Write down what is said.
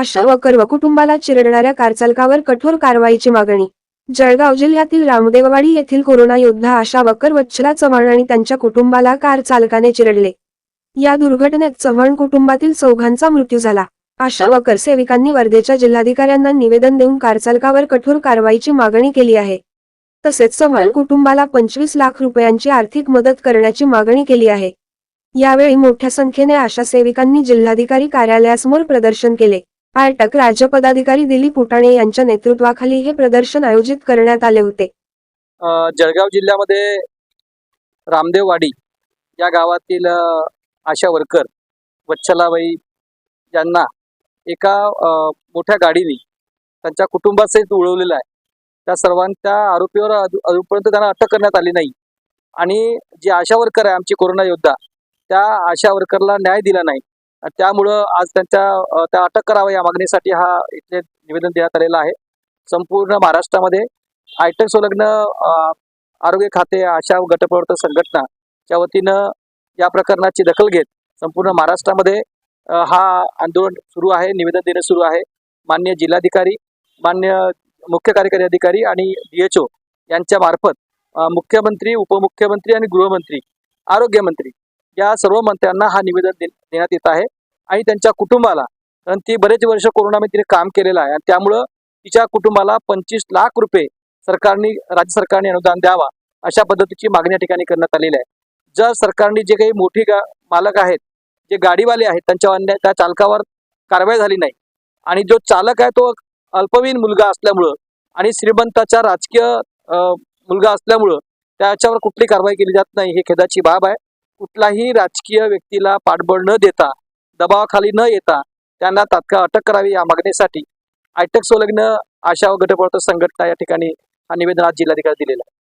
आशा व व कुटुंबाला चिरडणाऱ्या कारचालकावर कठोर कारवाईची मागणी. जळगाव जिल्ह्यातील रामदेववाडी येथील कोरोना योद्धा आशा वकर वच्छला चव्हाण आणि त्यांच्या कुटुंबाला कार चालकाने चिरडले. या दुर्घटनेत चव्हाण कुटुंबातील चौघांचा मृत्यू झाला. आशा वकर सेविकांनी वर्धेच्या जिल्हाधिकाऱ्यांना निवेदन देऊन कारचालकावर कठोर कारवाईची मागणी केली आहे. तसेच चव्हाण कुटुंबाला पंचवीस लाख रुपयांची आर्थिक मदत करण्याची मागणी केली आहे. यावेळी मोठ्या संख्येने आशा सेविकांनी जिल्हाधिकारी कार्यालयासमोर प्रदर्शन केले. आटक राज्य पदाधिकारी दिलीप उटाणे यांच्या नेतृत्वाखाली हे प्रदर्शन आयोजित करण्यात आले होते. जळगाव जिल्ह्यामध्ये रामदेववाडी या गावातील आशा वर्कर वच्छलाबाई यांना एका मोठ्या गाडीने त्यांच्या कुटुंबासहित उडवलेलं आहे. त्या सर्वांच्या आरोपीवर अजूनपर्यंत त्यांना अटक करण्यात आली नाही. आणि जी आशा वर्कर आहे आमची कोरोना योद्धा त्या आशा वर्करला न्याय दिला नाही. त्यामुळं आज त्यांच्या त्या अटक करावं या मागणीसाठी हा इथले निवेदन देण्यात आलेलं आहे. संपूर्ण महाराष्ट्रामध्ये आयटक संलग्न आरोग्य खाते आशा गटप्रवर्तक संघटनाच्या वतीनं या प्रकरणाची दखल घेत संपूर्ण महाराष्ट्रामध्ये हा आंदोलन सुरू आहे निवेदन देणं सुरू आहे. मान्य जिल्हाधिकारी मान्य मुख्य कार्यकारी अधिकारी आणि डीएचओ यांच्या मार्फत मुख्यमंत्री उपमुख्यमंत्री आणि गृहमंत्री आरोग्यमंत्री या सर्व मंत्र्यांना हा निवेदन देण्यात येत आहे. आणि त्यांच्या कुटुंबाला कारण ती बरेच वर्ष कोरोनामध्ये तिने काम केलेलं आहे आणि त्यामुळं तिच्या कुटुंबाला पंचवीस लाख रुपये सरकारने राज्य सरकारने अनुदान द्यावा अशा पद्धतीची मागणी या ठिकाणी करण्यात आलेली आहे. जर सरकारने जे काही मोठी गा मालक आहेत जे गाडीवाले आहेत त्यांच्या अन्याय त्या चालकावर कारवाई झाली नाही आणि जो चालक आहे तो अल्पवयीन मुलगा असल्यामुळं आणि श्रीमंताचा राजकीय मुलगा असल्यामुळं त्याच्यावर कुठली कारवाई केली जात नाही हे खेदाची बाब आहे. कुठलाही राजकीय व्यक्तीला पाठबळ न देता दबावाखाली न येता त्यांना तात्काळ अटक करावी या मागणीसाठी आयटक संलग्न आशा व गटप्रवर्तक संघटना या ठिकाणी हा निवेदन आज जिल्हाधिकारी दिलेला आहे.